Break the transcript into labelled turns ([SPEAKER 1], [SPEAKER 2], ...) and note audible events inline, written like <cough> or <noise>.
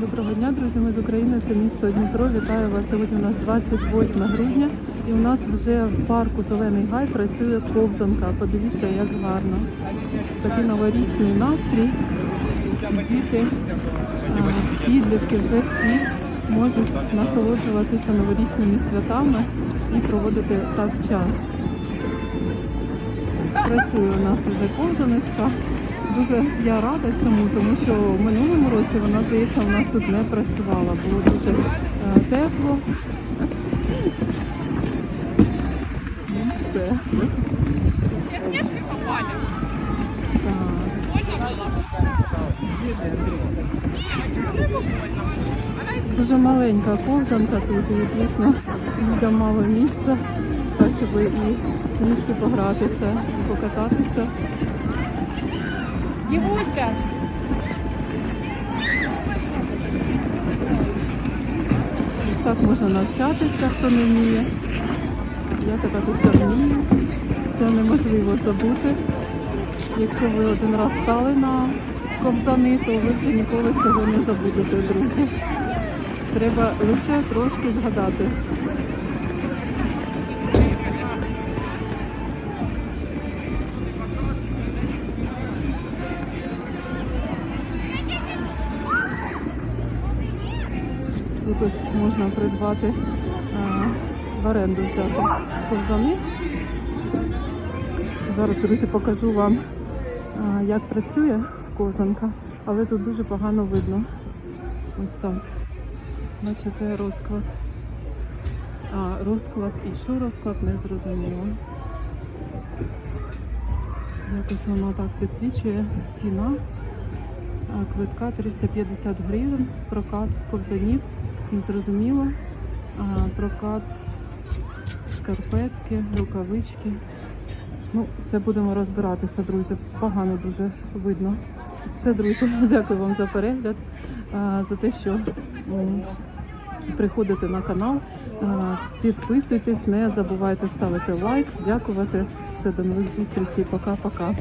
[SPEAKER 1] Доброго дня, друзі. Ми з України. Це місто Дніпро. Вітаю вас. Сьогодні у нас 28 грудня, і у нас вже в парку Зелений Гай працює ковзанка. Подивіться, як гарно. Такий новорічний настрій. Діти, підлітки вже всі можуть насолоджуватися новорічними святами і проводити так час. Працює у нас вже ковзаночка. Дуже я рада цьому, тому що в минулому році вона, здається, у нас тут не працювала. Було дуже е, тепло. І все.
[SPEAKER 2] Все?
[SPEAKER 1] Дуже маленька ковзанка тут, і звісно, людям мало місця, щоб і сніжки погратися, і покататися.
[SPEAKER 2] Егуська.
[SPEAKER 1] Ось так можна навчатися, хто не вміє. Я кататися вмію. Це неможливо забути. Якщо ви один раз стали на ковзани, то ви вже ніколи цього не забудете, друзі. Треба лише трошки згадати. Тут ось можна придбати а, в оренду взяти ковзани. Зараз, друзі, покажу вам, а, як працює ковзанка, але тут дуже погано видно. Ось так. Бачите розклад. А розклад і що розклад не зрозуміло. Якось воно так підсвічує. Ціна квитка 350 гривень, прокат ковзанів, незрозуміло. Прокат шкарпетки, рукавички. Ну, це будемо розбиратися, друзі. Погано дуже видно. Все, друзі, <laughs> дякую вам за перегляд, за те, що приходите на канал. Підписуйтесь, не забувайте ставити лайк, дякувати. Все, до нових зустрічей. Пока-пока.